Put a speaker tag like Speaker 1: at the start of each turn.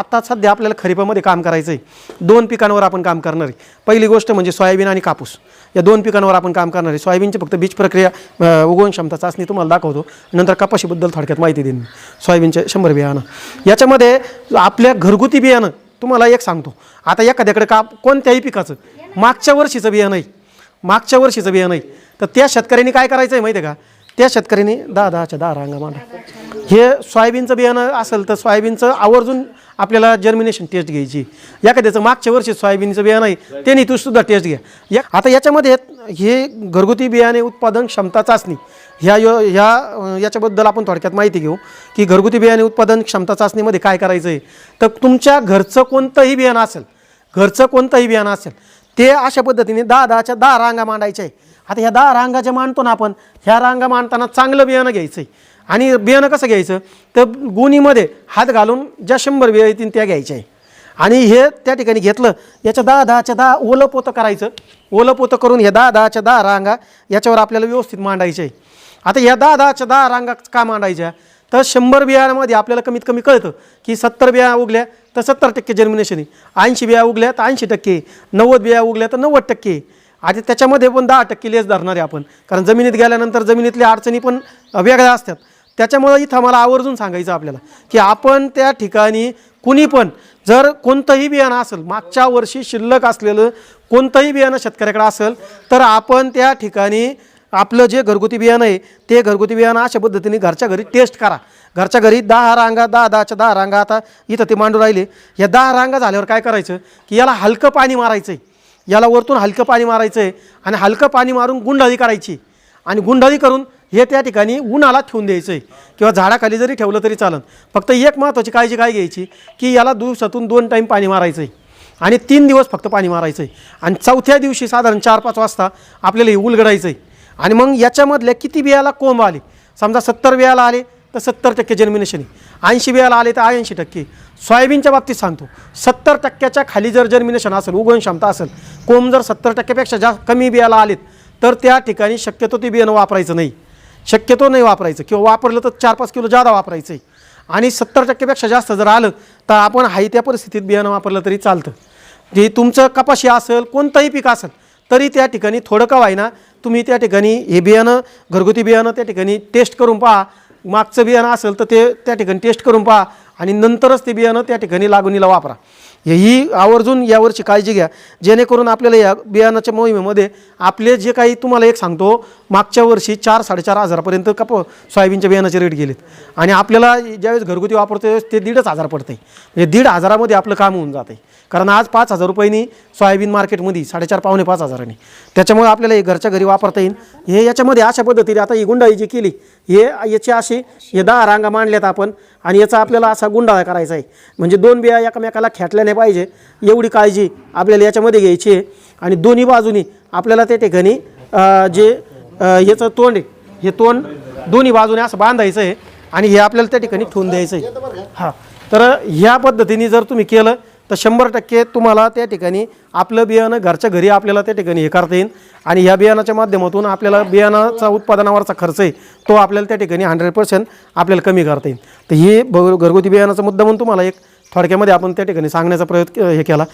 Speaker 1: आता सध्या आपल्याला खरीपामध्ये काम करायचं आहे दोन पिकांवर आपण काम करणार आहे. पहिली गोष्ट म्हणजे सोयाबीन आणि कापूस. या दोन पिकांवर आपण काम करणार आहे. सोयाबीनची फक्त बीज प्रक्रिया उगवण क्षमता चाचणी तुम्हाला दाखवतो. नंतर कपाशीबद्दल थोडक्यात माहिती देईन मी. सोयाबीनचे शंभर बियाणं. याच्यामध्ये आपल्या घरगुती बियाणं तुम्हाला एक सांगतो. आता एखाद्याकडे का कोणत्याही पिकाचं मागच्या वर्षीचं बियाणं आहे. मागच्या वर्षीचं बियाणं आहे. तर त्या शेतकऱ्यांनी काय करायचं आहे माहिती आहे का? त्या शेतकऱ्यांनी दहा दहाच्या दहा रांगा मांडा. हे सोयाबीनचं बियाणं असेल तर सोयाबीनचं आवर्जून आपल्याला जर्मिनेशन टेस्ट घ्यायची. एखाद्याचं मागच्या वर्षी सोयाबीनचं बियाणं आहे ते नाही सुद्धा टेस्ट घ्या. या आता याच्यामध्ये हे घरगुती बियाणे उत्पादन क्षमता चाचणी ह्या यो ह्या याच्याबद्दल आपण थोडक्यात माहिती घेऊ की घरगुती बियाणे उत्पादन क्षमता चाचणीमध्ये काय करायचं आहे तर तुमच्या घरचं कोणतंही बियाणं असेल घरचं कोणतंही बियाणं असेल ते अशा पद्धतीने दहा दहाच्या दहा रांगा मांडायच्या आहे आता ह्या दहा रांगा ज्या मांडतो ना आपण ह्या रांगा मांडताना चांगलं बियाणं घ्यायचं आहे आणि बियाणं कसं घ्यायचं? तर गुणीमध्ये हात घालून ज्या शंभर बिया येतील त्या घ्यायच्या आहे. आणि हे त्या ठिकाणी घेतलं याच्या दहा दहाच्या दहा ओलं पोतं करायचं. ओलं पोतं करून हे दहा दहाच्या दहा रांगा याच्यावर आपल्याला व्यवस्थित मांडायचे आहे. आता ह्या दहा दहाच्या दहा रांगा का मांडायच्या? तर शंभर बियाणामध्ये आपल्याला कमीत कमी कळतं की सत्तर बिया उगल्या तर सत्तर टक्के जर्मिनेशन आहे. ऐंशी बिया उगल्या तर ऐंशी टक्के नव्वद बिया उगल्या तर नव्वद टक्के आणि त्याच्यामध्ये पण दहा टक्के लेस धरणार आहे आपण. कारण जमिनीत गेल्यानंतर जमिनीतल्या अडचणी पण वेगळ्या असतात. त्याच्यामुळं इथं मला आवर्जून सांगायचं आपल्याला की आपण त्या ठिकाणी कुणी पण जर कोणतंही बियाणं असेल मागच्या वर्षी शिल्लक असलेलं कोणतंही बियाणं शेतकऱ्याकडे असेल तर आपण त्या ठिकाणी आपलं जे घरगुती बियाणं आहे ते घरगुती बियाणं अशा पद्धतीने घरच्या घरी टेस्ट करा. घरच्या घरी दहा रांगा दहा दहाच्या दहा रांगा आता इथं ते मांडू राहिले. या दहा रांगा झाल्यावर काय करायचं की याला हलकं पाणी मारायचं आहे याला वरतून हलकं पाणी मारायचं आहे आणि हलकं पाणी मारून गुंडाळी करायची. आणि गुंडाळी करून हे त्या ठिकाणी उन्हाला ठेवून द्यायचं आहे किंवा झाडाखाली जरी ठेवलं तरी चालन. फक्त एक महत्त्वाची काळजी काय घ्यायची? की याला दिवसातून दोन टाईम पाणी मारायचं आहे आणि तीन दिवस फक्त पाणी मारायचं आहे आणि चौथ्या दिवशी साधारण चार पाच वाजता आपल्याला हे उलगडायचं आहे आणि मग याच्यामधल्या किती बियाला कोंब आले? समजा सत्तर बियाला आले तर सत्तर टक्के जर्मिनेशन आहे. ऐंशी बियाला आले तर ऐंशी टक्के. सोयाबीनच्या बाबतीत सांगतो सत्तर टक्क्याच्या खाली जर जर्मिनेशन असेल उगवण क्षमता असेल कोंब जर सत्तर टक्क्यापेक्षा जास्त कमी बियाला आलेत तर त्या ठिकाणी शक्यतो ते बियाणं वापरायचं नाही. शक्यतो नाही वापरायचं. किंवा वापरलं तर चार पाच किलो जादा वापरायचं आहे आणि सत्तर टक्क्यापेक्षा जास्त जर आलं तर आपण हाय त्या परिस्थितीत बियाणं वापरलं तरी चालतं. जे तुमचं कपाशी असेल कोणतंही पीक असेल तरी त्या ठिकाणी थोडं का व्हायना तुम्ही त्या ठिकाणी हे बियाणं घरगुती बियाणं त्या ठिकाणी टेस्ट करून पहा. मागचं बियाणं असेल तर ते त्या ठिकाणी टेस्ट करून पहा आणि नंतरच ते बियाणं त्या ठिकाणी लागूनीला वापरा. ही आवर्जून यावरची काळजी घ्या. जेणेकरून आपल्याला या बियाणाच्या मोहिमेमध्ये आपले जे काही तुम्हाला एक सांगतो मागच्या वर्षी चार साडेचार हजारापर्यंत कप सोयाबीनच्या बियाणाचे रेट गेलेत. आणि आपल्याला ज्यावेळेस घरगुती वापरतो त्यावेळेस ते दीडच हजार पडते म्हणजे दीड हजारामध्ये आपलं काम होऊन जाते कारण आज पाच हजार रुपयांनी सोयाबीन मार्केटमध्ये साडेचार पावणे पाच हजारांनी. त्याच्यामुळे आपल्याला हे घरच्या घरी वापरता येईल. हे याच्यामध्ये अशा पद्धतीने आता ही गुंडाळी जी केली हे याची अशी हे दहा रांगा मांडल्यात आपण. आणि याचा आपल्याला असा गुंडाळा करायचा आहे. म्हणजे दोन बिया एकमेकाला खेटल्याने नाही पाहिजे एवढी काळजी आपल्याला याच्यामध्ये घ्यायची आहे. आणि दोन्ही बाजूनी आपल्याला त्या ठिकाणी जे याचं तोंड आहे हे तोंड दोन्ही बाजूने असं बांधायचं आहे आणि हे आपल्याला त्या ठिकाणी ठेवून द्यायचं आहे. हां. तर ह्या पद्धतीने जर तुम्ही केलं तर शंभर टक्के तुम्हाला त्या ठिकाणी आपलं बियाणं घरच्या घरी आपल्याला त्या ठिकाणी हे करता येईल. आणि ह्या बियाणाच्या माध्यमातून आपल्याला बियाणाचा उत्पादनावरचा खर्च आहे तो आपल्याला त्या ठिकाणी हंड्रेड पर्सेंट आपल्याला कमी करता येईल. तर हे घरगुती बियाणाचा मुद्दा म्हणून तुम्हाला एक थोडक्यामध्ये आपण त्या ठिकाणी सांगण्याचा प्रयत्न हे केला.